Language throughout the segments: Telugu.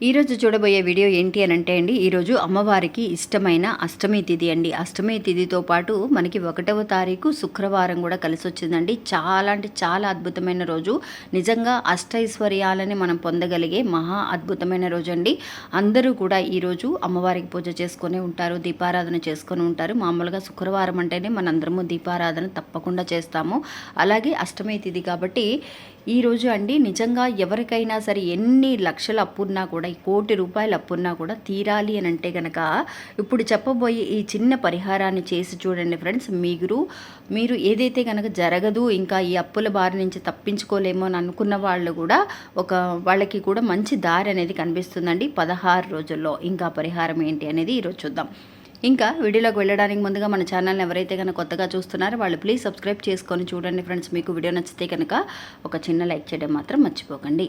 ఈరోజు చూడబోయే వీడియో ఏంటి అని అంటే అండి ఈరోజు అమ్మవారికి ఇష్టమైన అష్టమి తిథి అండి. అష్టమి తిథితో పాటు మనకి ఒకటవ తారీఖు శుక్రవారం కూడా కలిసి వచ్చిందండి చాలా అంటే చాలా అద్భుతమైన రోజు. నిజంగా అష్టైశ్వర్యాలని మనం పొందగలిగే మహా అద్భుతమైన రోజు అండి. అందరూ కూడా ఈరోజు అమ్మవారికి పూజ చేసుకొని ఉంటారు దీపారాధన చేసుకొని ఉంటారు. మామూలుగా శుక్రవారం అంటేనే మనందరము దీపారాధన తప్పకుండా చేస్తాము. అలాగే అష్టమి తిథి కాబట్టి ఈరోజు అండి నిజంగా ఎవరికైనా సరే ఎన్ని లక్షల అప్పున్నా కూడా ఈ కోటి రూపాయల అప్పున్నా కూడా తీరాలి అని అంటే కనుక ఇప్పుడు చెప్పబోయే ఈ చిన్న పరిహారాన్ని చేసి చూడండి ఫ్రెండ్స్ మీరు మీరు ఏదైతే కనుక జరగదు ఇంకా ఈ అప్పుల బారి నుంచి తప్పించుకోలేమో అని అనుకున్న వాళ్ళు కూడా ఒక వాళ్ళకి కూడా మంచి దారి అనేది కనిపిస్తుందండి పదహారు రోజుల్లో. ఇంకా పరిహారం ఏంటి అనేది ఈరోజు చూద్దాం. ఇంకా వీడియోలోకి వెళ్ళడానికి ముందుగా మన ఛానల్ని ఎవరైతే కనుక కొత్తగా చూస్తున్నారో వాళ్ళు ప్లీజ్ సబ్స్క్రైబ్ చేసుకొని చూడండి ఫ్రెండ్స్ మీకు వీడియో నచ్చితే కనుక ఒక చిన్న లైక్ చేయడం మాత్రం మర్చిపోకండి.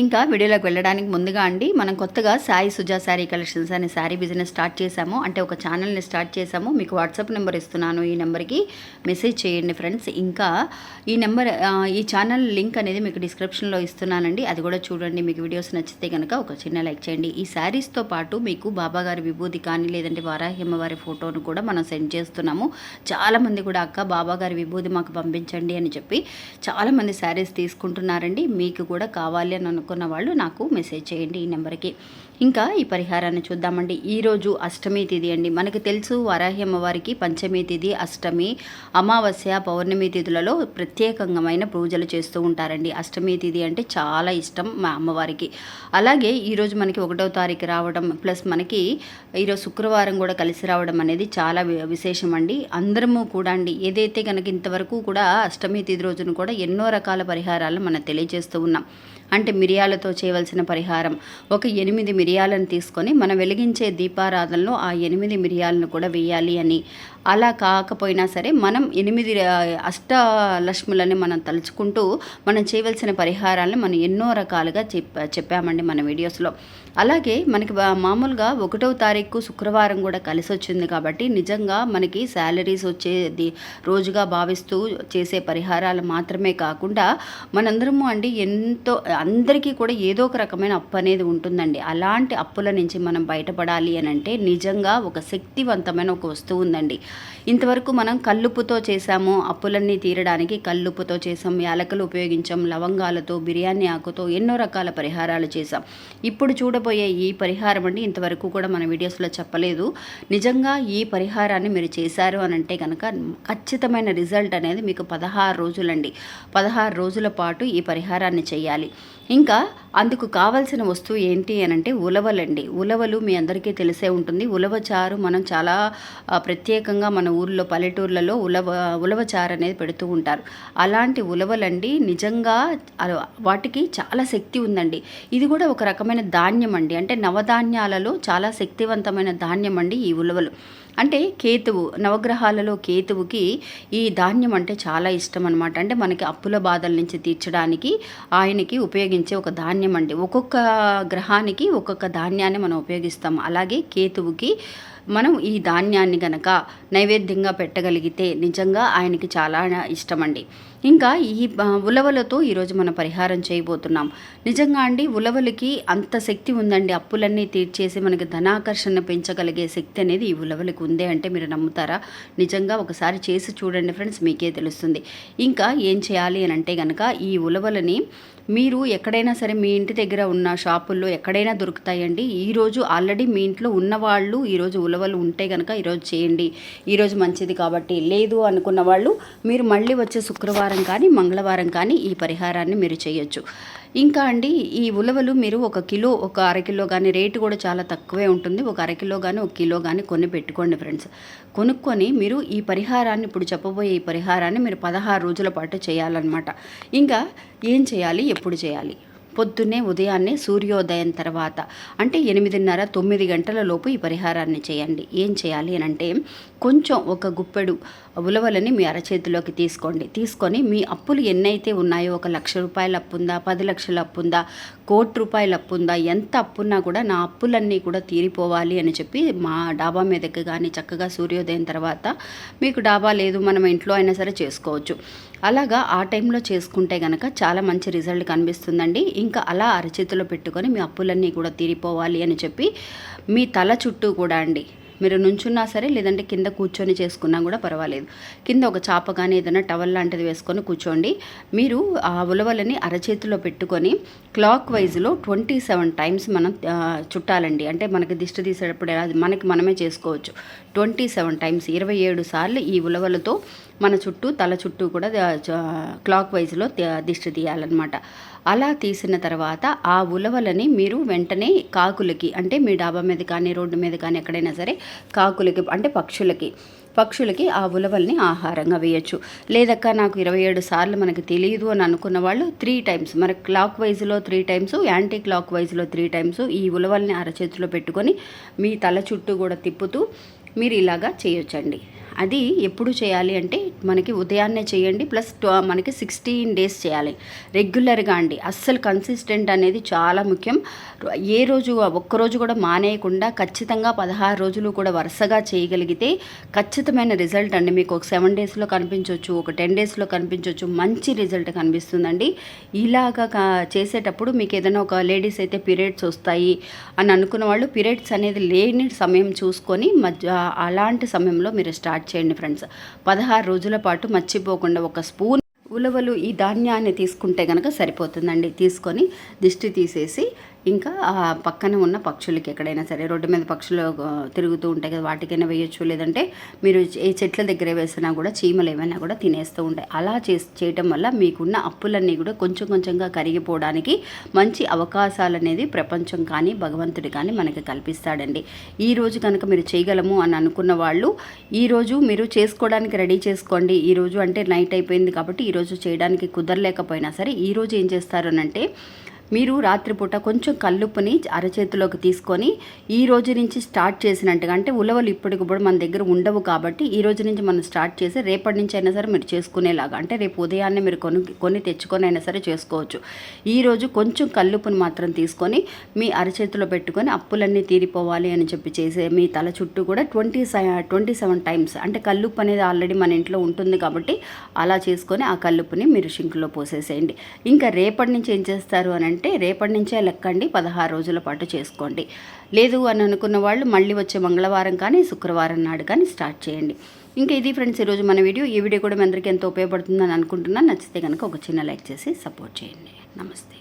ఇంకా వీడియోలోకి వెళ్ళడానికి ముందుగా అండి మనం కొత్తగా సాయి సుజా శారీ కలెక్షన్స్ అనే శారీ బిజినెస్ స్టార్ట్ చేశాము. అంటే ఒక ఛానల్ని స్టార్ట్ చేశాము. మీకు వాట్సాప్ నెంబర్ ఇస్తున్నాను ఈ నెంబర్కి మెసేజ్ చేయండి ఫ్రెండ్స్ ఇంకా ఈ నెంబర్ ఈ ఛానల్ లింక్ అనేది మీకు డిస్క్రిప్షన్లో ఇస్తున్నానండి. అది కూడా చూడండి. మీకు వీడియోస్ నచ్చితే కనుక ఒక చిన్న లైక్ చేయండి. ఈ శారీస్తో పాటు మీకు బాబాగారి విభూతి కానీ లేదంటే వారాహిమ్మ వారి ఫోటోను కూడా మనం సెండ్ చేస్తున్నాము. చాలామంది కూడా అక్క బాబాగారి విభూతి మాకు పంపించండి అని చెప్పి చాలామంది శారీస్ తీసుకుంటున్నారండి. మీకు కూడా కావాలి అని అనుకున్న వాళ్ళు నాకు మెసేజ్ చేయండి ఈ నెంబర్కి. ఇంకా ఈ పరిహారాన్ని చూద్దామండి. ఈరోజు అష్టమి తిథి అండి. మనకు తెలుసు వారాహి అమ్మవారికి పంచమి తిథి అష్టమి అమావాస్య పౌర్ణమి తిథులలో ప్రత్యేకమైన పూజలు చేస్తూ ఉంటారండి. అష్టమి తిథి అంటే చాలా ఇష్టం మా అమ్మవారికి. అలాగే ఈరోజు మనకి ఒకటో తారీఖు రావడం ప్లస్ మనకి ఈరోజు శుక్రవారం కూడా కలిసి రావడం అనేది చాలా విశేషం అండి. అందరము కూడా అండి ఏదైతే కనుక ఇంతవరకు కూడా అష్టమి తిథి రోజున కూడా ఎన్నో రకాల పరిహారాలు మనం తెలియజేస్తూ ఉన్నాం. అంటే మిరియాలతో చేయవలసిన పరిహారం. ఒక ఎనిమిది మిరియాలను తీసుకొని మనం వెలిగించే దీపారాధనలో ఆ ఎనిమిది మిరియాలను కూడా వేయాలి అని అలా కాకపోయినా సరే మనం ఎనిమిది అష్ట అష్టలక్ష్ములని మనం తలుచుకుంటూ మనం చేయవలసిన పరిహారాలను మనం ఎన్నో రకాలుగా చెప్ చెప్పామండి మన వీడియోస్లో. అలాగే మనకి మామూలుగా ఒకటో తారీఖు శుక్రవారం కూడా కలిసి వచ్చింది కాబట్టి నిజంగా మనకి శాలరీస్ వచ్చేది రోజుగా భావిస్తూ చేసే పరిహారాలు మాత్రమే కాకుండా మనందరము అండి ఎంతో అందరికీ కూడా ఏదో ఒక రకమైన అప్పు అనేది ఉంటుందండి. అలాంటి అప్పుల నుంచి మనం బయటపడాలి అని అంటే నిజంగా ఒక శక్తివంతమైన ఒక వస్తువు ఉందండి. ఇంతవరకు మనం కల్లుపుతో చేసాము అప్పులన్నీ తీరడానికి కల్లుపుతో చేసాం యాలకులు ఉపయోగించాం లవంగాలతో బిర్యానీ ఆకుతో ఎన్నో రకాల పరిహారాలు చేసాం ఇప్పుడు చూడబోయే ఈ పరిహారం అండి ఇంతవరకు కూడా మన వీడియోస్లో చెప్పలేదు. నిజంగా ఈ పరిహారాన్ని మీరు చేశారు అని అంటే కనుక ఖచ్చితమైన రిజల్ట్ అనేది మీకు పదహారు రోజులండి. పదహారు రోజుల పాటు ఈ పరిహారాన్ని చేయాలి. ఇంకా అందుకు కావాల్సిన వస్తువు ఏంటి అని అంటే ఉలవలండి. ఉలవలు మీ అందరికీ తెలిసే ఉంటుంది. ఉలవచారు మనం చాలా ప్రత్యేకంగా మన ఊర్లో పల్లెటూర్లలో ఉలవ ఉలవచారు అనేది పెడుతూ ఉంటారు. అలాంటి ఉలవలండి నిజంగా వాటికి చాలా శక్తి ఉందండి. ఇది కూడా ఒక రకమైన ధాన్యం అండి అంటే నవధాన్యాలలో చాలా శక్తివంతమైన ధాన్యం అండి ఈ ఉలవలు. అంటే కేతువు నవగ్రహాలలో కేతువుకి ఈ ధాన్యం అంటే చాలా ఇష్టం అనమాట అంటే మనకి అప్పుల బాధల నుంచి తీర్చడానికి ఆయనకి ఉపయోగించే ఒక ధాన్యం అండి. ఒక్కొక్క గ్రహానికి ఒక్కొక్క ధాన్యాన్ని మనం ఉపయోగిస్తాం. అలాగే కేతువుకి మనం ఈ ధాన్యాన్ని గనక నైవేద్యంగా పెట్టగలిగితే నిజంగా ఆయనకి చాలా ఇష్టమండి. ఇంకా ఈ ఉలవలతో ఈరోజు మనం పరిహారం చేయబోతున్నాం. నిజంగా అండి ఉలవలకి అంత శక్తి ఉందండి. అప్పులన్నీ తీర్చేసి మనకి ధనాకర్షణ పెంచగలిగే శక్తి అనేది ఈ ఉలవలకి ఉందే అంటే మీరు నమ్ముతారా? నిజంగా ఒకసారి చేసి చూడండి ఫ్రెండ్స్ మీకే తెలుస్తుంది. ఇంకా ఏం చేయాలి అని అంటే కనుక ఈ ఉలవలని మీరు ఎక్కడైనా సరే మీ ఇంటి దగ్గర ఉన్న షాపుల్లో ఎక్కడైనా దొరుకుతాయండి. ఈరోజు ఆల్రెడీ మీ ఇంట్లో ఉన్నవాళ్ళు ఈరోజు ఉలవలు ఉంటే కనుక ఈరోజు చేయండి. ఈరోజు మంచిది కాబట్టి లేదు అనుకున్న వాళ్ళు మీరు మళ్ళీ వచ్చే శుక్రవారం కానీ మంగళవారం కానీ ఈ పరిహారాన్ని మీరు చేయొచ్చు. ఇంకా అండి ఈ ఉలవలు మీరు ఒక కిలో ఒక అరకిలో కానీ రేటు కూడా చాలా తక్కువే ఉంటుంది. ఒక అరకిలో కానీ ఒక కిలో కానీ కొని పెట్టుకోండి ఫ్రెండ్స్. కొనుక్కొని మీరు ఈ పరిహారాన్ని ఇప్పుడు చెప్పబోయే ఈ పరిహారాన్ని మీరు పదహారు రోజుల పాటు చేయాలన్నమాట. ఇంకా ఏం చేయాలి? ఎప్పుడు చేయాలి? పొద్దున్నే ఉదయాన్నే సూర్యోదయం తర్వాత అంటే ఎనిమిదిన్నర తొమ్మిది గంటల లోపు ఈ పరిహారాన్ని చేయండి. ఏం చేయాలి అని అంటే కొంచెం ఒక గుప్పెడు ఉలవలని మీ అరచేతిలోకి తీసుకోండి. తీసుకొని మీ అప్పులు ఎన్నైతే ఉన్నాయో ఒక లక్ష రూపాయల అప్పు ఉందా పది లక్షల అప్పు ఉందా కోటి రూపాయల అప్పు ఉందా ఎంత అప్పున్నా కూడా నా అప్పులన్నీ కూడా తీరిపోవాలి అని చెప్పి మా డాబా మీదకి కానీ చక్కగా సూర్యోదయం తర్వాత మీకు డాబా లేదు మనం ఇంట్లో అయినా సరే చేసుకోవచ్చు. అలాగా ఆ టైంలో చేసుకుంటే కనుక చాలా మంచి రిజల్ట్ కనిపిస్తుందండి. ఇంకా అలా అరచేతిలో పెట్టుకొని మీ అప్పులన్నీ కూడా తీరిపోవాలి అని చెప్పి మీ తల చుట్టూ కూడా అండి. మీరు నుంచున్నా సరే లేదంటే కింద కూర్చొని చేసుకున్నా కూడా పర్వాలేదు. కింద ఒక చాప కానీ ఏదైనా టవల్ లాంటిది వేసుకొని కూర్చోండి. మీరు ఆ ఉలవలని అరచేతిలో పెట్టుకొని క్లాక్ వైజ్లో ట్వంటీ సెవెన్ టైమ్స్ మనం చుట్టాలండి. అంటే మనకి దిష్టి తీసేటప్పుడు ఎలా- మనకి మనమే చేసుకోవచ్చు. ట్వంటీ సెవెన్ టైమ్స్ ఇరవై ఏడు సార్లు ఈ ఉలవలతో మన చుట్టూ తల చుట్టూ కూడా క్లాక్ వైజ్లో దిష్టి తీయాలన్నమాట. అలా తీసిన తర్వాత ఆ ఉలవలని మీరు వెంటనే కాకులకి అంటే మీ డాబా మీద కానీ రోడ్డు మీద కానీ ఎక్కడైనా సరే కాకులకి అంటే పక్షులకి పక్షులకి ఆ ఉలవల్ని ఆహారంగా వేయచ్చు. లేదక్క నాకు ఇరవై ఏడు సార్లు మనకు తెలియదు అని అనుకున్న వాళ్ళు త్రీ టైమ్స్ మన క్లాక్ వైజ్లో త్రీ టైమ్స్ యాంటీ క్లాక్ వైజ్లో త్రీ టైమ్స్ ఈ ఉలవల్ని అరచేతిలో పెట్టుకొని మీ తల చుట్టూ కూడా తిప్పుతూ మీరు ఇలాగా చేయొచ్చండి. అది ఎప్పుడు చేయాలి అంటే మనకి ఉదయాన్నే చేయండి ప్లస్ మనకి సిక్స్టీన్ డేస్ చేయాలి. రెగ్యులర్గా అండి. అస్సలు కన్సిస్టెంట్ అనేది చాలా ముఖ్యం. ఏ రోజు ఒక్కరోజు కూడా మానేయకుండా ఖచ్చితంగా పదహారు రోజులు కూడా వరుసగా చేయగలిగితే ఖచ్చితమైన రిజల్ట్ అండి. మీకు ఒక సెవెన్ డేస్లో కనిపించవచ్చు ఒక టెన్ డేస్లో కనిపించవచ్చు మంచి రిజల్ట్ కనిపిస్తుందండి. ఇలాగా కా- చేసేటప్పుడు మీకు ఏదైనా ఒక లేడీస్ అయితే పీరియడ్స్ వస్తాయి అని అనుకున్న వాళ్ళు పీరియడ్స్ అనేది లేని సమయం చూసుకొని మధ్య అలాంటి సమయంలో మీరు స్టార్ట్ చేయండి ఫ్రెండ్స్. పదహారు రోజుల పాటు మర్చిపోకుండా ఒక స్పూన్ ఉలవలు ఈ ధాన్యాన్ని తీసుకుంటే కనుక సరిపోతుందండి. తీసుకొని దిష్టి తీసేసి ఇంకా పక్కన ఉన్న పక్షులకి ఎక్కడైనా సరే రోడ్డు మీద పక్షులు తిరుగుతూ ఉంటాయి కదా వాటికైనా వేయొచ్చు. లేదంటే మీరు ఏ చెట్ల దగ్గర వేసినా కూడా చీమలు ఏమైనా కూడా తినేస్తూ ఉంటాయి. అలా చే చేయటం వల్ల మీకున్న అప్పులన్నీ కూడా కొంచెం కొంచెంగా కరిగిపోవడానికి మంచి అవకాశాలు అనేది ప్రపంచం కానీ భగవంతుడు కానీ మనకి కల్పిస్తాడండి. ఈ రోజు కనుక మీరు చేయగలము అని అనుకున్న వాళ్ళు ఈరోజు మీరు చేసుకోవడానికి రెడీ చేసుకోండి. ఈరోజు అంటే నైట్ అయిపోయింది కాబట్టి ఈరోజు చేయడానికి కుదరలేకపోయినా సరే ఈరోజు ఏం చేస్తారు అంటే మీరు రాత్రిపూట కొంచెం కల్లుప్పుని అరచేతిలోకి తీసుకొని ఈ రోజు నుంచి స్టార్ట్ చేసినట్టుగా అంటే ఉలవలు ఇప్పటికి కూడా మన దగ్గర ఉండవు కాబట్టి ఈ రోజు నుంచి మనం స్టార్ట్ చేసి రేపటి నుంచి అయినా సరే మీరు చేసుకునేలాగా అంటే రేపు ఉదయాన్నే మీరు కొని కొని తెచ్చుకొని అయినా సరే చేసుకోవచ్చు. ఈరోజు కొంచెం కల్లుప్పుని మాత్రం తీసుకొని మీ అరచేతిలో పెట్టుకొని అప్పులన్నీ తీరిపోవాలి అని చెప్పి చేసే మీ తల చుట్టూ కూడా ట్వంటీ ట్వంటీ సెవెన్ టైమ్స్ అంటే కల్లుప్పు అనేది ఆల్రెడీ మన ఇంట్లో ఉంటుంది కాబట్టి అలా చేసుకొని ఆ కల్లుప్పుని మీరు షింక్లో పోసేసేయండి. ఇంకా రేపటి నుంచి ఏం చేస్తారు అని అంటే రేపటి నుంచే లెక్కండి పదహారు రోజుల పాటు చేసుకోండి. లేదు అని అనుకున్న వాళ్ళు మళ్ళీ వచ్చే మంగళవారం కానీ శుక్రవారం నాడు కానీ స్టార్ట్ చేయండి. ఇంకా ఇది ఫ్రెండ్స్ ఈరోజు మన వీడియో. ఈ వీడియో కూడా మీ అందరికీ ఎంతో ఉపయోగపడుతుందని అనుకుంటున్నాను. నచ్చితే కనుక ఒక చిన్న లైక్ చేసి సపోర్ట్ చేయండి. నమస్తే.